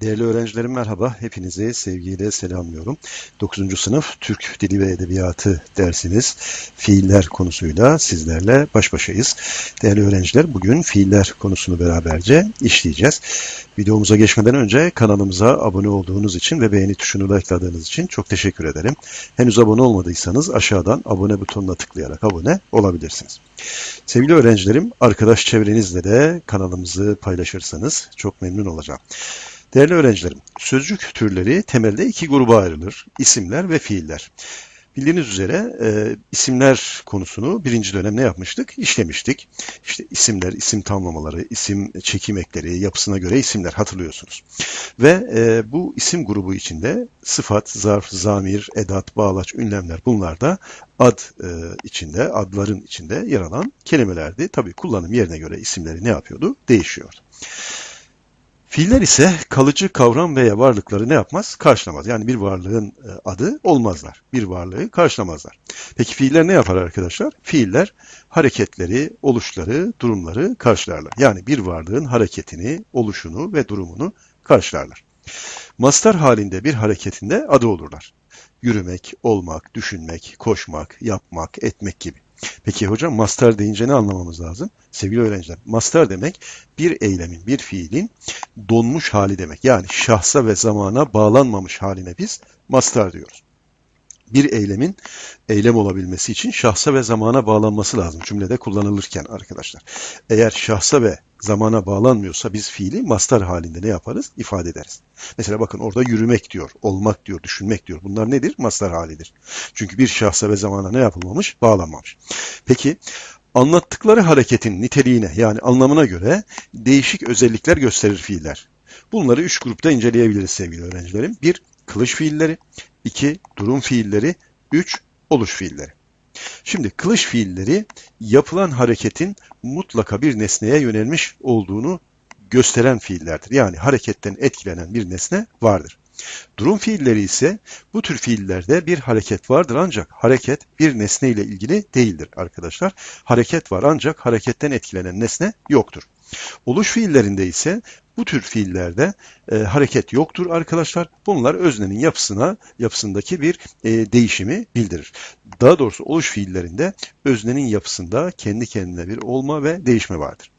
Değerli öğrencilerim merhaba. Hepinizi sevgiyle selamlıyorum. 9. sınıf Türk Dili ve Edebiyatı dersiniz. Fiiller konusuyla sizlerle baş başayız. Değerli öğrenciler bugün fiiller konusunu beraberce işleyeceğiz. Videomuza geçmeden önce kanalımıza abone olduğunuz için ve beğeni tuşunu likeladığınız için çok teşekkür ederim. Henüz abone olmadıysanız aşağıdan abone butonuna tıklayarak abone olabilirsiniz. Sevgili öğrencilerim, arkadaş çevrenizle de kanalımızı paylaşırsanız çok memnun olacağım. Değerli öğrencilerim, sözcük türleri temelde iki gruba ayrılır. İsimler ve fiiller. Bildiğiniz üzere e, isimler konusunu birinci dönem ne yapmıştık? İşlemiştik. İşte isimler, isim tamlamaları, isim çekim ekleri, yapısına göre isimler hatırlıyorsunuz. Ve e, bu isim grubu içinde sıfat, zarf, zamir, edat, bağlaç, ünlemler bunlar da ad e, içinde, adların içinde yer alan kelimelerdi. Tabii kullanım yerine göre isimleri ne yapıyordu? Değişiyordu. Fiiller ise kalıcı kavram veya varlıkları ne yapmaz? Karşılamaz. Yani bir varlığın e, adı olmazlar. Bir varlığı karşılamazlar. Peki fiiller ne yapar arkadaşlar? Fiiller hareketleri, oluşları, durumları karşılarlar. Yani bir varlığın hareketini, oluşunu ve durumunu karşılarlar. Mastar halinde bir hareketinde adı olurlar. Yürümek, olmak, düşünmek, koşmak, yapmak, etmek gibi. Peki hocam master deyince ne anlamamız lazım? Sevgili öğrenciler, master demek bir eylemin, bir fiilin donmuş hali demek. Yani şahsa ve zamana bağlanmamış haline biz master diyoruz. Bir eylemin eylem olabilmesi için şahsa ve zamana bağlanması lazım cümlede kullanılırken arkadaşlar. Eğer şahsa ve zamana bağlanmıyorsa biz fiili master halinde ne yaparız? İfade ederiz. Mesela bakın orada yürümek diyor, olmak diyor, düşünmek diyor. Bunlar nedir? Master halidir. Çünkü bir şahsa ve zamana ne yapılmamış? Bağlanmamış. Peki anlattıkları hareketin niteliğine yani anlamına göre değişik özellikler gösterir fiiller. Bunları üç grupta inceleyebiliriz sevgili öğrencilerim. Bir, kılıç fiilleri. İki durum fiilleri. Üç, oluş fiilleri. Şimdi kılıç fiilleri yapılan hareketin mutlaka bir nesneye yönelmiş olduğunu gösteren fiillerdir. Yani hareketten etkilenen bir nesne vardır. Durum fiilleri ise bu tür fiillerde bir hareket vardır ancak hareket bir nesne ile ilgili değildir arkadaşlar. Hareket var ancak hareketten etkilenen nesne yoktur. Oluş fiillerinde ise bu tür fiillerde e, hareket yoktur arkadaşlar. Bunlar öznenin yapısına, yapısındaki bir e, değişimi bildirir. Daha doğrusu oluş fiillerinde öznenin yapısında kendi kendine bir olma ve değişme vardır.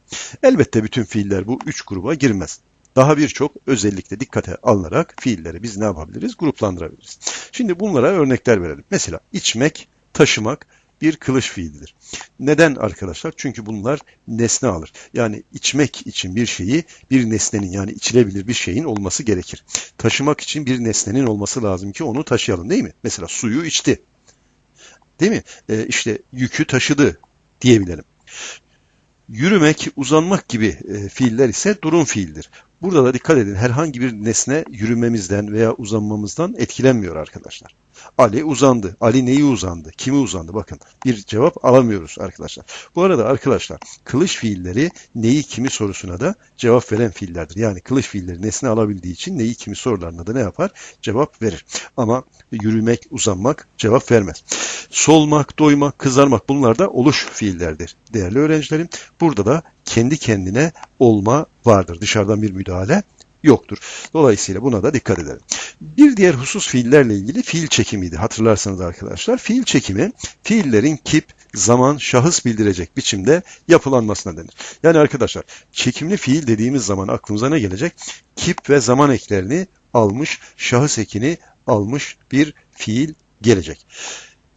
Elbette bütün fiiller bu üç gruba girmez. Daha birçok özellikle dikkate alınarak fiilleri biz ne yapabiliriz? Gruplandırabiliriz. Şimdi bunlara örnekler verelim. Mesela içmek, taşımak, bir kılıç fiilidir. Neden arkadaşlar? Çünkü bunlar nesne alır. Yani içmek için bir şeyi bir nesnenin yani içilebilir bir şeyin olması gerekir. Taşımak için bir nesnenin olması lazım ki onu taşıyalım değil mi? Mesela suyu içti. Değil mi? Ee, işte yükü taşıdı diyebilirim. Yürümek, uzanmak gibi e, fiiller ise durum fiildir. Burada da dikkat edin herhangi bir nesne yürümemizden veya uzanmamızdan etkilenmiyor arkadaşlar. Ali uzandı. Ali neyi uzandı? Kimi uzandı? Bakın bir cevap alamıyoruz arkadaşlar. Bu arada arkadaşlar kılıç fiilleri neyi kimi sorusuna da cevap veren fiillerdir. Yani kılıç fiilleri nesne alabildiği için neyi kimi sorularına da ne yapar? Cevap verir. Ama yürümek, uzanmak cevap vermez. Solmak, doymak, kızarmak bunlar da oluş fiillerdir. Değerli öğrencilerim burada da kendi kendine olma vardır. Dışarıdan bir müdahale yoktur. Dolayısıyla buna da dikkat edelim. Bir diğer husus fiillerle ilgili fiil çekimiydi. Hatırlarsanız arkadaşlar fiil çekimi fiillerin kip, zaman, şahıs bildirecek biçimde yapılanmasına denir. Yani arkadaşlar çekimli fiil dediğimiz zaman aklımıza ne gelecek? Kip ve zaman eklerini almış, şahıs ekini almış bir fiil gelecek.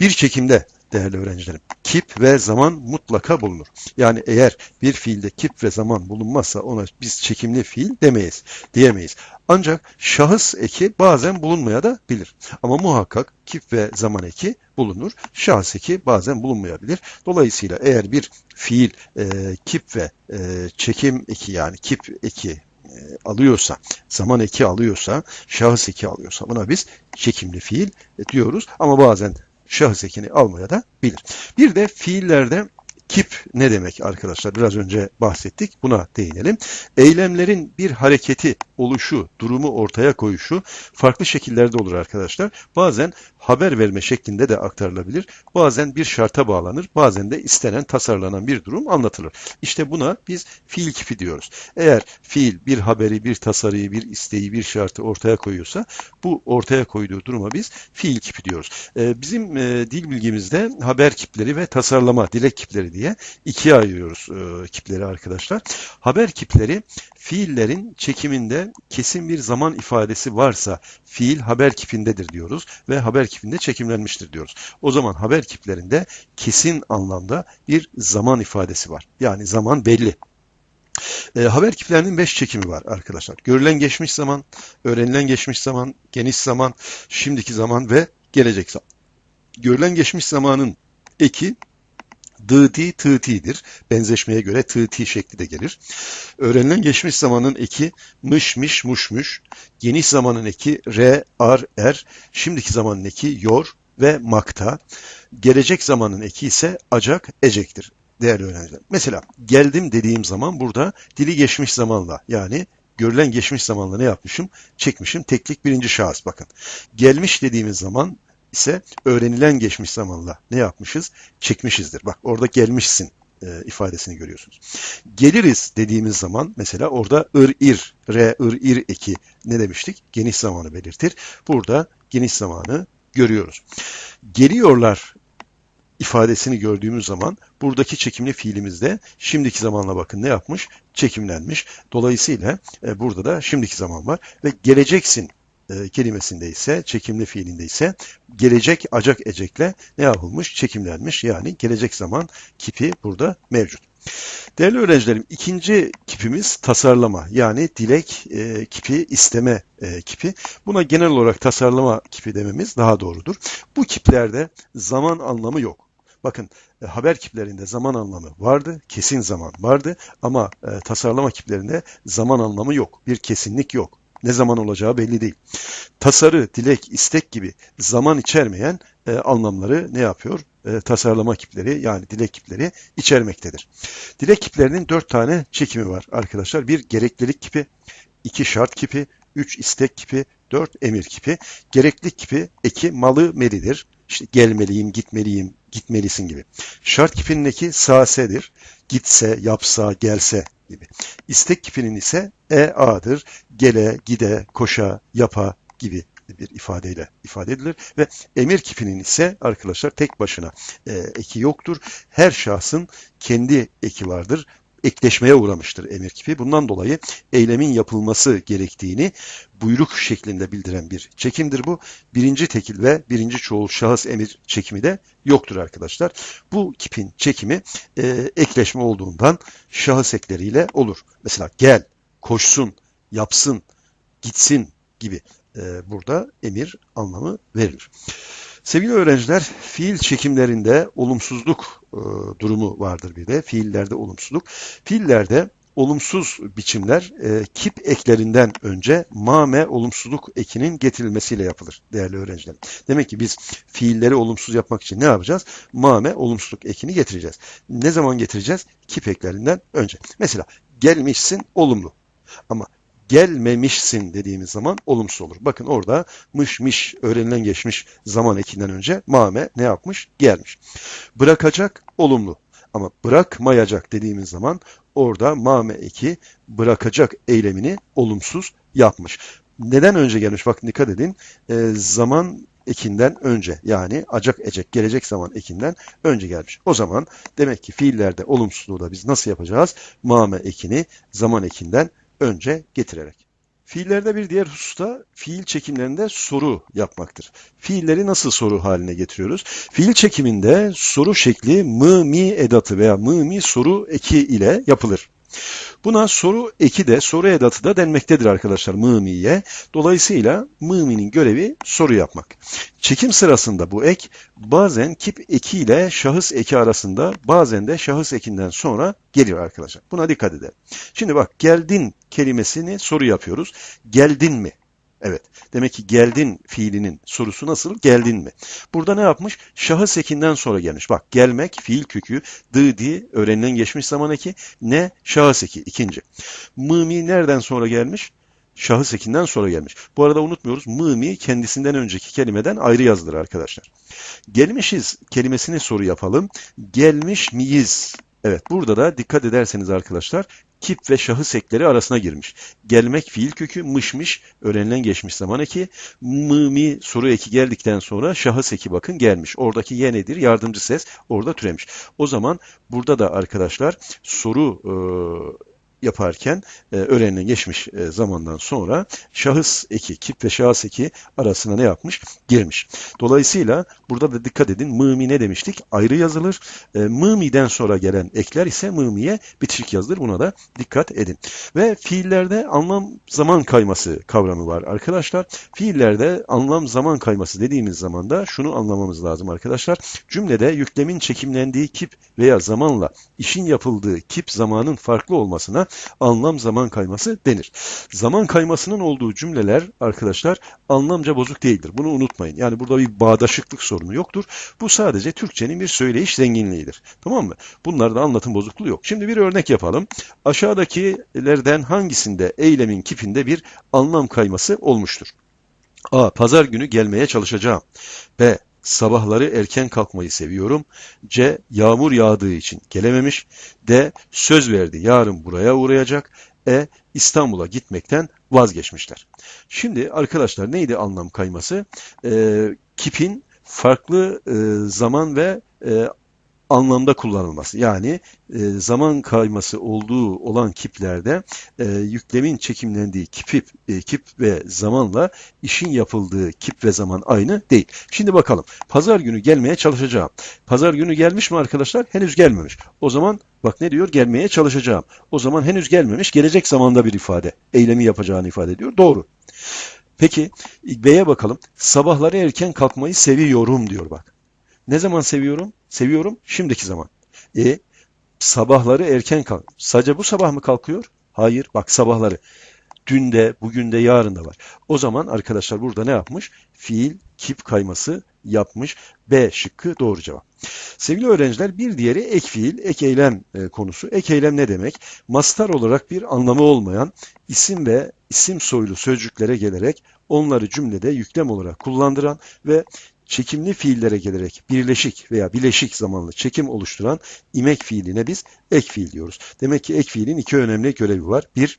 Bir çekimde değerli öğrencilerim. Kip ve zaman mutlaka bulunur. Yani eğer bir fiilde kip ve zaman bulunmazsa ona biz çekimli fiil demeyiz, diyemeyiz. Ancak şahıs eki bazen bulunmaya da bilir. Ama muhakkak kip ve zaman eki bulunur. Şahıs eki bazen bulunmayabilir. Dolayısıyla eğer bir fiil e, kip ve e, çekim eki yani kip eki e, alıyorsa, zaman eki alıyorsa, şahıs eki alıyorsa buna biz çekimli fiil diyoruz. Ama bazen şahıs ekini almaya da bilir. Bir de fiillerde Kip ne demek arkadaşlar? Biraz önce bahsettik. Buna değinelim. Eylemlerin bir hareketi, oluşu, durumu ortaya koyuşu farklı şekillerde olur arkadaşlar. Bazen haber verme şeklinde de aktarılabilir. Bazen bir şarta bağlanır. Bazen de istenen, tasarlanan bir durum anlatılır. İşte buna biz fiil kipi diyoruz. Eğer fiil bir haberi, bir tasarıyı, bir isteği, bir şartı ortaya koyuyorsa bu ortaya koyduğu duruma biz fiil kipi diyoruz. Ee, bizim e, dil bilgimizde haber kipleri ve tasarlama, dilek kipleri diye ikiye ayırıyoruz e, kipleri arkadaşlar. Haber kipleri fiillerin çekiminde kesin bir zaman ifadesi varsa fiil haber kipindedir diyoruz ve haber kipinde çekimlenmiştir diyoruz. O zaman haber kiplerinde kesin anlamda bir zaman ifadesi var. Yani zaman belli. E, haber kiplerinin 5 çekimi var arkadaşlar. Görülen geçmiş zaman, öğrenilen geçmiş zaman, geniş zaman, şimdiki zaman ve gelecek zaman. Görülen geçmiş zamanın eki dı-di tı-ti'dir. Benzeşmeye göre tı-ti şekli de gelir. Öğrenilen geçmiş zamanın eki mış miş muşmuş. Geniş zamanın eki re, ar, er. Şimdiki zamanın eki yor ve makta. Gelecek zamanın eki ise acak, ecektir değerli öğrenciler. Mesela geldim dediğim zaman burada dili geçmiş zamanla yani görülen geçmiş zamanla ne yapmışım? Çekmişim teklik birinci şahıs bakın. Gelmiş dediğimiz zaman ise öğrenilen geçmiş zamanla ne yapmışız? Çekmişizdir. Bak orada gelmişsin e, ifadesini görüyorsunuz. Geliriz dediğimiz zaman mesela orada ır ir, re ır ir eki ne demiştik? Geniş zamanı belirtir. Burada geniş zamanı görüyoruz. Geliyorlar ifadesini gördüğümüz zaman buradaki çekimli fiilimizde şimdiki zamanla bakın ne yapmış? Çekimlenmiş. Dolayısıyla e, burada da şimdiki zaman var ve geleceksin e, kelimesinde ise çekimli fiilinde ise gelecek acak ecekle ne yapılmış? Çekimlenmiş. Yani gelecek zaman kipi burada mevcut. Değerli öğrencilerim ikinci kipimiz tasarlama yani dilek e, kipi isteme e, kipi. Buna genel olarak tasarlama kipi dememiz daha doğrudur. Bu kiplerde zaman anlamı yok. Bakın e, haber kiplerinde zaman anlamı vardı, kesin zaman vardı ama e, tasarlama kiplerinde zaman anlamı yok, bir kesinlik yok. Ne zaman olacağı belli değil. Tasarı, dilek, istek gibi zaman içermeyen e, anlamları ne yapıyor? E, tasarlama kipleri yani dilek kipleri içermektedir. Dilek kiplerinin dört tane çekimi var arkadaşlar. Bir gereklilik kipi, iki şart kipi, üç istek kipi, dört emir kipi. Gereklilik kipi eki malı melidir. İşte gelmeliyim, gitmeliyim, gitmelisin gibi. Şart kipinin eki sasedir. Gitse, yapsa, gelse gibi. İstek kipinin ise ea'dır. Gele, gide, koşa, yapa gibi bir ifadeyle ifade edilir ve emir kipinin ise arkadaşlar tek başına e, eki yoktur. Her şahsın kendi eki vardır ekleşmeye uğramıştır emir kipi. Bundan dolayı eylemin yapılması gerektiğini buyruk şeklinde bildiren bir çekimdir bu. Birinci tekil ve birinci çoğul şahıs emir çekimi de yoktur arkadaşlar. Bu kipin çekimi e, ekleşme olduğundan şahıs ekleriyle olur. Mesela gel, koşsun, yapsın, gitsin gibi e, burada emir anlamı verilir. Sevgili öğrenciler, fiil çekimlerinde olumsuzluk e, durumu vardır bir de. Fiillerde olumsuzluk. Fiillerde olumsuz biçimler e, kip eklerinden önce mame olumsuzluk ekinin getirilmesiyle yapılır değerli öğrenciler. Demek ki biz fiilleri olumsuz yapmak için ne yapacağız? Mame olumsuzluk ekini getireceğiz. Ne zaman getireceğiz? Kip eklerinden önce. Mesela gelmişsin olumlu. Ama gelmemişsin dediğimiz zaman olumsuz olur. Bakın orada mış miş öğrenilen geçmiş zaman ekinden önce mame ne yapmış? Gelmiş. Bırakacak olumlu. Ama bırakmayacak dediğimiz zaman orada mame eki bırakacak eylemini olumsuz yapmış. Neden önce gelmiş? Bak dikkat edin. E, zaman ekinden önce yani acak ecek gelecek zaman ekinden önce gelmiş. O zaman demek ki fiillerde olumsuzluğu da biz nasıl yapacağız? Mame ekini zaman ekinden önce getirerek. Fiillerde bir diğer hususta fiil çekimlerinde soru yapmaktır. Fiilleri nasıl soru haline getiriyoruz? Fiil çekiminde soru şekli mı mi edatı veya mı mi soru eki ile yapılır. Buna soru eki de soru edatı da denmektedir arkadaşlar mımiye. Dolayısıyla mıminin görevi soru yapmak. Çekim sırasında bu ek bazen kip eki ile şahıs eki arasında bazen de şahıs ekinden sonra gelir arkadaşlar. Buna dikkat edelim. Şimdi bak geldin kelimesini soru yapıyoruz. Geldin mi? Evet. Demek ki geldin fiilinin sorusu nasıl? Geldin mi? Burada ne yapmış? Şahıs ekinden sonra gelmiş. Bak gelmek fiil kökü dı di öğrenilen geçmiş zaman eki ne şahıs eki ikinci. Mımi nereden sonra gelmiş? Şahıs ekinden sonra gelmiş. Bu arada unutmuyoruz mımi kendisinden önceki kelimeden ayrı yazılır arkadaşlar. Gelmişiz kelimesini soru yapalım. Gelmiş miyiz? Evet burada da dikkat ederseniz arkadaşlar kip ve şahıs ekleri arasına girmiş. Gelmek fiil kökü mışmış öğrenilen geçmiş zaman eki. Mımi soru eki geldikten sonra şahıs eki bakın gelmiş. Oradaki ye nedir? Yardımcı ses orada türemiş. O zaman burada da arkadaşlar soru e, yaparken e, öğrenilen geçmiş e, zamandan sonra şahıs eki, kip ve şahıs eki arasına ne yapmış? Girmiş. Dolayısıyla burada da dikkat edin mımi ne demiştik? Ayrı yazılır. E, mımiden sonra gelen ekler ise mımiye bitişik yazılır. Buna da dikkat edin. Ve fiillerde anlam zaman kayması kavramı var arkadaşlar. Fiillerde anlam zaman kayması dediğimiz zaman da şunu anlamamız lazım arkadaşlar. Cümlede yüklemin çekimlendiği kip veya zamanla işin yapıldığı kip zamanın farklı olmasına anlam zaman kayması denir. Zaman kaymasının olduğu cümleler arkadaşlar anlamca bozuk değildir. Bunu unutmayın. Yani burada bir bağdaşıklık sorunu yoktur. Bu sadece Türkçenin bir söyleyiş zenginliğidir. Tamam mı? Bunlarda anlatım bozukluğu yok. Şimdi bir örnek yapalım. Aşağıdakilerden hangisinde eylemin kipinde bir anlam kayması olmuştur? A. Pazar günü gelmeye çalışacağım. B. Sabahları erken kalkmayı seviyorum. C. Yağmur yağdığı için gelememiş. D. Söz verdi yarın buraya uğrayacak. E. İstanbul'a gitmekten vazgeçmişler. Şimdi arkadaşlar neydi anlam kayması? Ee, kipin farklı e, zaman ve e, anlamda kullanılması. Yani e, zaman kayması olduğu olan kiplerde e, yüklemin çekimlendiği kip, e, kip ve zamanla işin yapıldığı kip ve zaman aynı değil. Şimdi bakalım. Pazar günü gelmeye çalışacağım. Pazar günü gelmiş mi arkadaşlar? Henüz gelmemiş. O zaman bak ne diyor? Gelmeye çalışacağım. O zaman henüz gelmemiş. Gelecek zamanda bir ifade. Eylemi yapacağını ifade ediyor. Doğru. Peki B'ye bakalım. Sabahları erken kalkmayı seviyorum diyor bak. Ne zaman seviyorum? Seviyorum şimdiki zaman. E sabahları erken kalk. Sadece bu sabah mı kalkıyor? Hayır. Bak sabahları. Dün de, bugün de, yarın da var. O zaman arkadaşlar burada ne yapmış? Fiil, kip kayması yapmış. B şıkkı doğru cevap. Sevgili öğrenciler bir diğeri ek fiil, ek eylem e, konusu. Ek eylem ne demek? Mastar olarak bir anlamı olmayan isim ve isim soylu sözcüklere gelerek onları cümlede yüklem olarak kullandıran ve çekimli fiillere gelerek birleşik veya bileşik zamanlı çekim oluşturan imek fiiline biz ek fiil diyoruz. Demek ki ek fiilin iki önemli görevi var. Bir,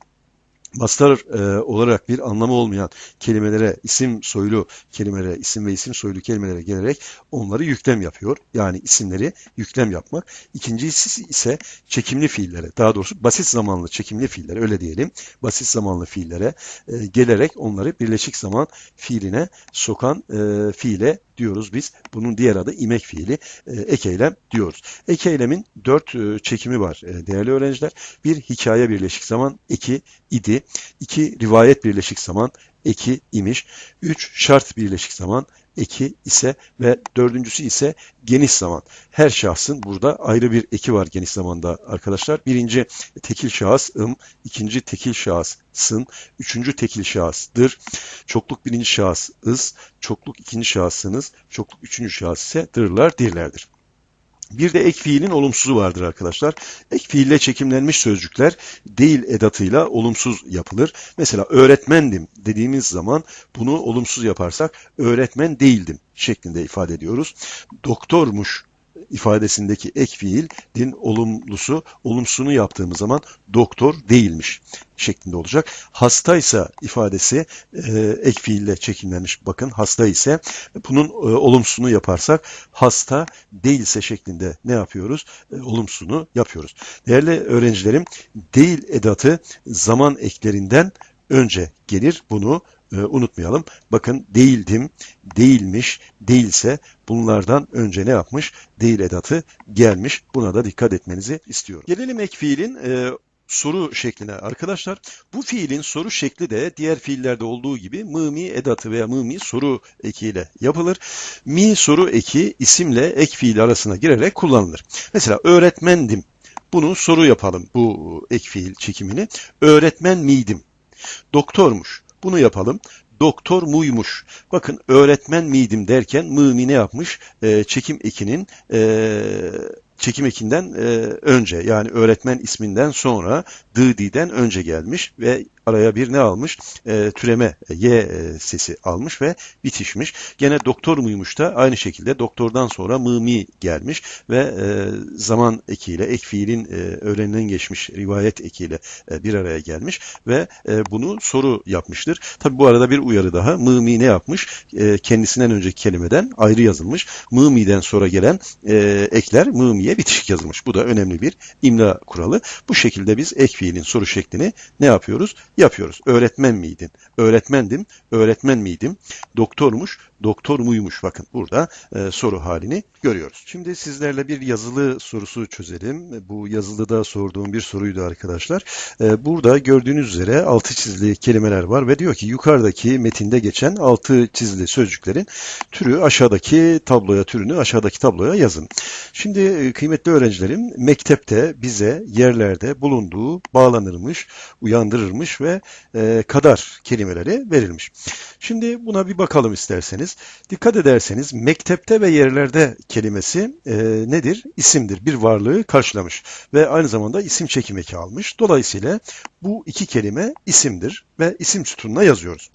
Mastar e, olarak bir anlamı olmayan kelimelere, isim soylu kelimelere, isim ve isim soylu kelimelere gelerek onları yüklem yapıyor. Yani isimleri yüklem yapmak. İkincisi ise çekimli fiillere, daha doğrusu basit zamanlı çekimli fiillere, öyle diyelim, basit zamanlı fiillere e, gelerek onları birleşik zaman fiiline sokan e, fiile diyoruz biz. Bunun diğer adı imek fiili, e, ek eylem diyoruz. Ek eylemin dört e, çekimi var e, değerli öğrenciler. Bir hikaye birleşik zaman, iki idi, iki rivayet birleşik zaman, eki imiş, üç şart birleşik zaman, eki ise ve dördüncüsü ise geniş zaman. Her şahsın burada ayrı bir eki var geniş zamanda arkadaşlar. Birinci tekil şahıs ım, ikinci tekil şahıs sın, üçüncü tekil şahısdır. Çokluk birinci şahıs ız, çokluk ikinci şahsınız, çokluk üçüncü şahıs ise dırlar, dirlerdir. Bir de ek fiilin olumsuzu vardır arkadaşlar. Ek fiille çekimlenmiş sözcükler değil edatıyla olumsuz yapılır. Mesela öğretmendim dediğimiz zaman bunu olumsuz yaparsak öğretmen değildim şeklinde ifade ediyoruz. Doktormuş ifadesindeki ek fiilin olumlusu, olumsuzunu yaptığımız zaman doktor değilmiş şeklinde olacak. Hastaysa ifadesi e, ek fiille çekimlenmiş. Bakın hasta ise bunun e, olumsuzunu yaparsak hasta değilse şeklinde ne yapıyoruz? E, olumsuzunu yapıyoruz. Değerli öğrencilerim değil edatı zaman eklerinden önce gelir. Bunu e, unutmayalım. Bakın değildim, değilmiş, değilse bunlardan önce ne yapmış? Değil edatı gelmiş. Buna da dikkat etmenizi istiyorum. Gelelim ek fiilin e, soru şekline arkadaşlar. Bu fiilin soru şekli de diğer fiillerde olduğu gibi mı edatı veya mı soru ekiyle yapılır. Mi soru eki isimle ek fiil arasına girerek kullanılır. Mesela öğretmendim. Bunu soru yapalım bu ek fiil çekimini. Öğretmen miydim? Doktormuş. Bunu yapalım. Doktor muymuş. Bakın öğretmen miydim derken mı ne yapmış? Ee, çekim ekinin e, çekim ekinden e, önce yani öğretmen isminden sonra dıdi'den önce gelmiş ve araya bir ne almış? E, türeme e, y e, sesi almış ve bitişmiş. Gene doktor muymuş da aynı şekilde doktordan sonra mı mi gelmiş ve e, zaman ekiyle ek fiilin e, öğrenilen geçmiş rivayet ekiyle e, bir araya gelmiş ve e, bunu soru yapmıştır. Tabi bu arada bir uyarı daha. Mı ne yapmış? E, kendisinden önceki kelimeden ayrı yazılmış. Mı sonra gelen e, ekler mı bitişik yazılmış. Bu da önemli bir imla kuralı. Bu şekilde biz ek fiilin soru şeklini ne yapıyoruz? Yapıyoruz. Öğretmen miydin? Öğretmendim. Öğretmen miydim? Doktormuş. Doktor muymuş? Bakın burada e, soru halini görüyoruz. Şimdi sizlerle bir yazılı sorusu çözelim. Bu yazılıda sorduğum bir soruydu arkadaşlar. E, burada gördüğünüz üzere altı çizili kelimeler var ve diyor ki yukarıdaki metinde geçen altı çizili sözcüklerin türü aşağıdaki tabloya türünü aşağıdaki tabloya yazın. Şimdi e, kıymetli öğrencilerim mektepte bize yerlerde bulunduğu bağlanırmış, uyandırırmış ve e, kadar kelimeleri verilmiş. Şimdi buna bir bakalım isterseniz. Dikkat ederseniz mektepte ve yerlerde kelimesi e, nedir? İsimdir. Bir varlığı karşılamış ve aynı zamanda isim çekim eki almış. Dolayısıyla bu iki kelime isimdir ve isim sütununa yazıyoruz.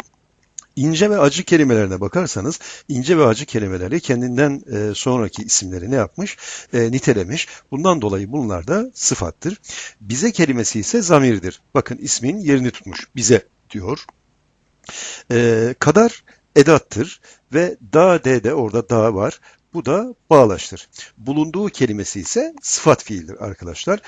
İnce ve acı kelimelerine bakarsanız ince ve acı kelimeleri kendinden e, sonraki isimleri ne yapmış? E, nitelemiş. Bundan dolayı bunlar da sıfattır. Bize kelimesi ise zamirdir. Bakın ismin yerini tutmuş. Bize diyor. E, kadar edattır ve da de de orada da var. Bu da bağlaştır. Bulunduğu kelimesi ise sıfat fiildir arkadaşlar.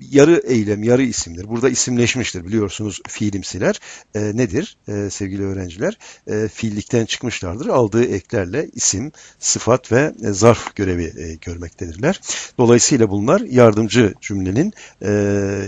Yarı eylem, yarı isimdir. Burada isimleşmiştir biliyorsunuz fiilimsiler. E, nedir e, sevgili öğrenciler? E, fiillikten çıkmışlardır. Aldığı eklerle isim, sıfat ve e, zarf görevi e, görmektedirler. Dolayısıyla bunlar yardımcı cümlenin e,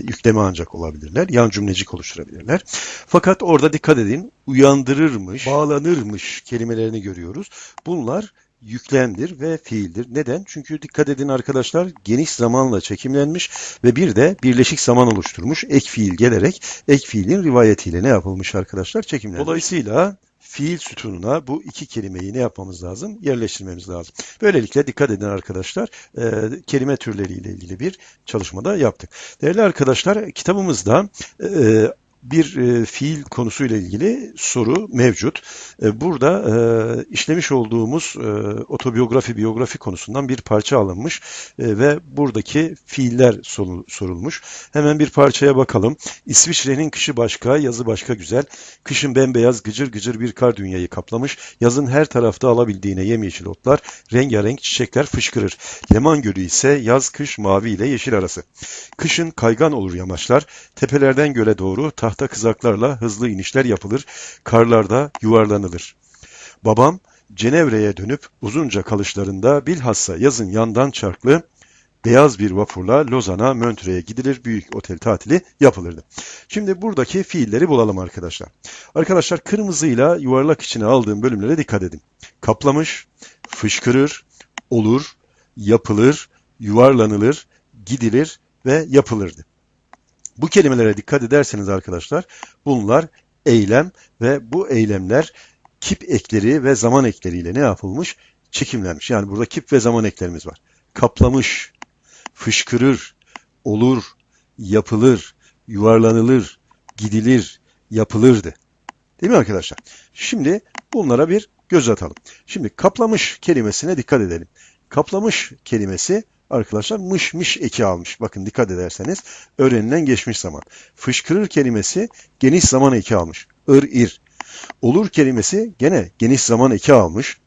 yükleme ancak olabilirler. Yan cümlecik oluşturabilirler. Fakat orada dikkat edin uyandırırmış, bağlanırmış kelimelerini görüyoruz. Bunlar yüklemdir ve fiildir. Neden? Çünkü dikkat edin arkadaşlar geniş zamanla çekimlenmiş ve bir de birleşik zaman oluşturmuş. Ek fiil gelerek ek fiilin rivayetiyle ne yapılmış arkadaşlar? Çekimlenmiş. Dolayısıyla fiil sütununa bu iki kelimeyi ne yapmamız lazım? Yerleştirmemiz lazım. Böylelikle dikkat edin arkadaşlar e, kelime türleriyle ilgili bir çalışmada yaptık. Değerli arkadaşlar kitabımızda e, bir e, fiil konusuyla ilgili soru mevcut. E, burada e, işlemiş olduğumuz e, otobiyografi, biyografi konusundan bir parça alınmış e, ve buradaki fiiller sorulmuş. Hemen bir parçaya bakalım. İsviçre'nin kışı başka, yazı başka güzel. Kışın bembeyaz, gıcır gıcır bir kar dünyayı kaplamış. Yazın her tarafta alabildiğine yemyeşil otlar, rengarenk çiçekler fışkırır. Leman Gölü ise yaz kış mavi ile yeşil arası. Kışın kaygan olur yamaçlar, tepelerden göle doğru taht tahta kızaklarla hızlı inişler yapılır, karlarda yuvarlanılır. Babam Cenevre'ye dönüp uzunca kalışlarında bilhassa yazın yandan çarklı beyaz bir vapurla Lozan'a, Möntre'ye gidilir, büyük otel tatili yapılırdı. Şimdi buradaki fiilleri bulalım arkadaşlar. Arkadaşlar kırmızıyla yuvarlak içine aldığım bölümlere dikkat edin. Kaplamış, fışkırır, olur, yapılır, yuvarlanılır, gidilir ve yapılırdı. Bu kelimelere dikkat ederseniz arkadaşlar bunlar eylem ve bu eylemler kip ekleri ve zaman ekleriyle ne yapılmış? Çekimlenmiş. Yani burada kip ve zaman eklerimiz var. Kaplamış, fışkırır, olur, yapılır, yuvarlanılır, gidilir, yapılırdı. Değil mi arkadaşlar? Şimdi bunlara bir göz atalım. Şimdi kaplamış kelimesine dikkat edelim. Kaplamış kelimesi arkadaşlar mış mış eki almış. Bakın dikkat ederseniz öğrenilen geçmiş zaman. Fışkırır kelimesi geniş zaman eki almış. Ir ir. Olur kelimesi gene geniş zaman eki almış.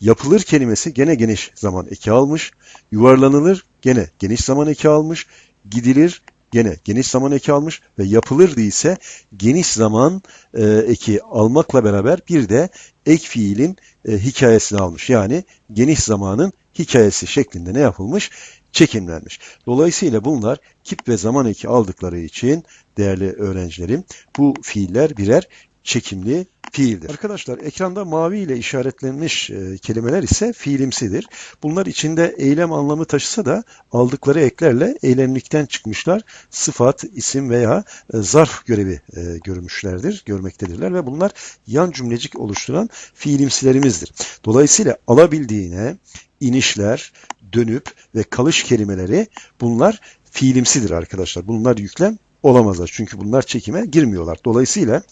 Yapılır kelimesi gene geniş zaman eki almış. Yuvarlanılır gene geniş zaman eki almış. Gidilir gene geniş zaman eki almış ve yapılır ise geniş zaman e, eki almakla beraber bir de ek fiilin e, hikayesini almış. Yani geniş zamanın hikayesi şeklinde ne yapılmış? Çekimlenmiş. Dolayısıyla bunlar kip ve zaman eki aldıkları için değerli öğrencilerim bu fiiller birer çekimli fiildir. Arkadaşlar ekranda mavi ile işaretlenmiş e, kelimeler ise fiilimsidir. Bunlar içinde eylem anlamı taşısa da aldıkları eklerle eylemlikten çıkmışlar. Sıfat, isim veya e, zarf görevi e, görmüşlerdir, görmektedirler ve bunlar yan cümlecik oluşturan fiilimsilerimizdir. Dolayısıyla alabildiğine inişler, dönüp ve kalış kelimeleri bunlar fiilimsidir arkadaşlar. Bunlar yüklem olamazlar. Çünkü bunlar çekime girmiyorlar. Dolayısıyla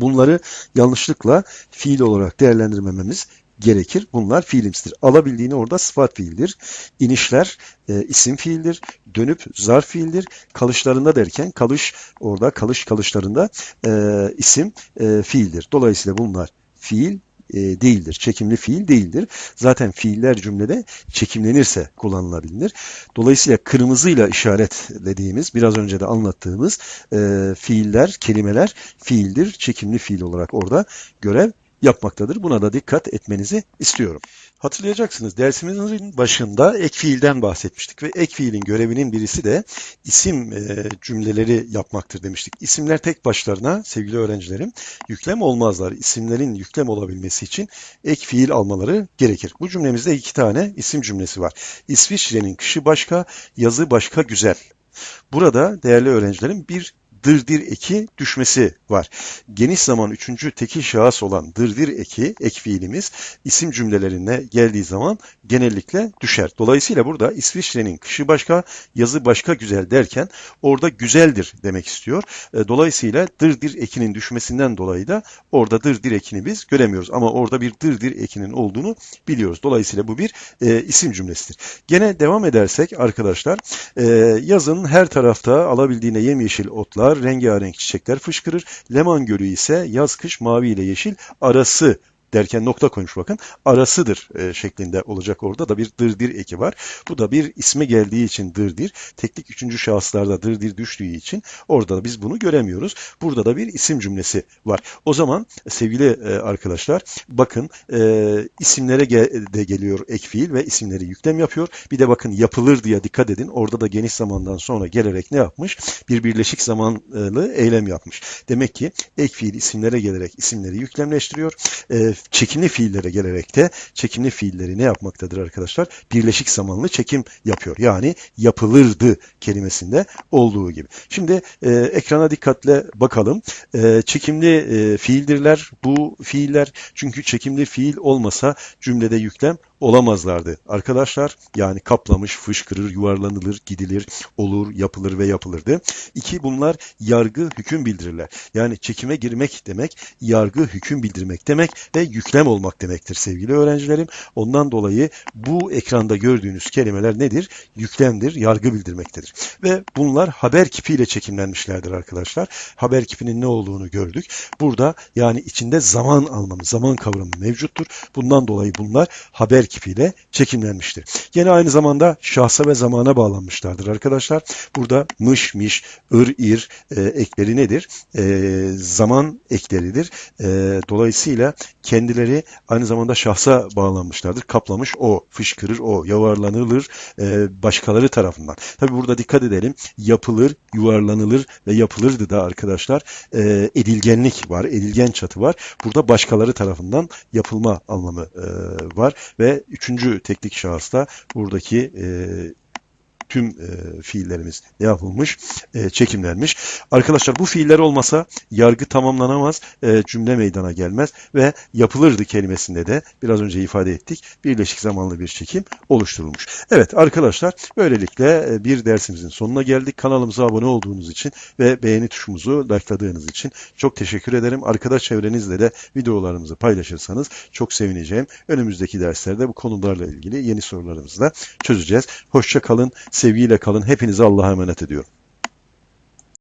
bunları yanlışlıkla fiil olarak değerlendirmememiz gerekir. Bunlar fiilimsidir. Alabildiğini orada sıfat fiildir. İnişler e, isim fiildir. Dönüp zarf fiildir. Kalışlarında derken kalış orada kalış kalışlarında e, isim e, fiildir. Dolayısıyla bunlar fiil e, değildir. Çekimli fiil değildir. Zaten fiiller cümlede çekimlenirse kullanılabilir. Dolayısıyla kırmızıyla işaretlediğimiz, biraz önce de anlattığımız e, fiiller, kelimeler fiildir. Çekimli fiil olarak orada görev yapmaktadır. Buna da dikkat etmenizi istiyorum. Hatırlayacaksınız dersimizin başında ek fiilden bahsetmiştik ve ek fiilin görevinin birisi de isim e, cümleleri yapmaktır demiştik. İsimler tek başlarına sevgili öğrencilerim yüklem olmazlar. İsimlerin yüklem olabilmesi için ek fiil almaları gerekir. Bu cümlemizde iki tane isim cümlesi var. İsviçre'nin kışı başka, yazı başka güzel. Burada değerli öğrencilerim bir dırdir eki düşmesi var. Geniş zaman üçüncü tekil şahıs olan dırdir eki, ek fiilimiz isim cümlelerine geldiği zaman genellikle düşer. Dolayısıyla burada İsviçre'nin kışı başka, yazı başka güzel derken orada güzeldir demek istiyor. E, dolayısıyla dırdir ekinin düşmesinden dolayı da orada dırdir ekini biz göremiyoruz. Ama orada bir dırdir ekinin olduğunu biliyoruz. Dolayısıyla bu bir e, isim cümlesidir. Gene devam edersek arkadaşlar e, yazın her tarafta alabildiğine yemyeşil otlar, rengarenk çiçekler fışkırır. Leman Gölü ise yaz kış mavi ile yeşil arası derken nokta koymuş bakın. Arasıdır e, şeklinde olacak orada da bir dırdir eki var. Bu da bir isme geldiği için dırdir. Teklik üçüncü şahıslarda dırdir düştüğü için orada da biz bunu göremiyoruz. Burada da bir isim cümlesi var. O zaman sevgili e, arkadaşlar bakın e, isimlere ge de geliyor ek fiil ve isimleri yüklem yapıyor. Bir de bakın yapılır diye dikkat edin. Orada da geniş zamandan sonra gelerek ne yapmış? Bir birleşik zamanlı eylem yapmış. Demek ki ek fiil isimlere gelerek isimleri yüklemleştiriyor. E, çekimli fiillere gelerek de çekimli fiilleri ne yapmaktadır arkadaşlar? Birleşik zamanlı çekim yapıyor. Yani yapılırdı kelimesinde olduğu gibi. Şimdi e, ekrana dikkatle bakalım. E, çekimli e, fiildirler bu fiiller. Çünkü çekimli fiil olmasa cümlede yüklem olamazlardı arkadaşlar. Yani kaplamış, fışkırır, yuvarlanılır, gidilir, olur, yapılır ve yapılırdı. İki bunlar yargı, hüküm bildirirler. Yani çekime girmek demek, yargı, hüküm bildirmek demek ve yüklem olmak demektir sevgili öğrencilerim. Ondan dolayı bu ekranda gördüğünüz kelimeler nedir? Yüklemdir, yargı bildirmektedir. Ve bunlar haber kipiyle çekimlenmişlerdir arkadaşlar. Haber kipinin ne olduğunu gördük. Burada yani içinde zaman anlamı, zaman kavramı mevcuttur. Bundan dolayı bunlar haber kipiyle çekimlenmiştir. Yine aynı zamanda şahsa ve zamana bağlanmışlardır arkadaşlar. Burada mış, miş, ır, ir e, ekleri nedir? E, zaman ekleridir. E, dolayısıyla kendileri aynı zamanda şahsa bağlanmışlardır. Kaplamış o, fışkırır o, yuvarlanılır e, başkaları tarafından. Tabi burada dikkat edelim. Yapılır, yuvarlanılır ve yapılırdı da arkadaşlar e, edilgenlik var, edilgen çatı var. Burada başkaları tarafından yapılma anlamı e, var ve üçüncü teknik şahısta buradaki e, tüm e, fiillerimiz ne yapılmış? E, çekimlenmiş. Arkadaşlar bu fiiller olmasa yargı tamamlanamaz, e, cümle meydana gelmez ve yapılırdı kelimesinde de biraz önce ifade ettik. Birleşik zamanlı bir çekim oluşturulmuş. Evet arkadaşlar böylelikle e, bir dersimizin sonuna geldik. Kanalımıza abone olduğunuz için ve beğeni tuşumuzu likeladığınız için çok teşekkür ederim. Arkadaş çevrenizle de videolarımızı paylaşırsanız çok sevineceğim. Önümüzdeki derslerde bu konularla ilgili yeni sorularımızı da çözeceğiz. Hoşça kalın sevgiyle kalın. Hepinizi Allah'a emanet ediyorum.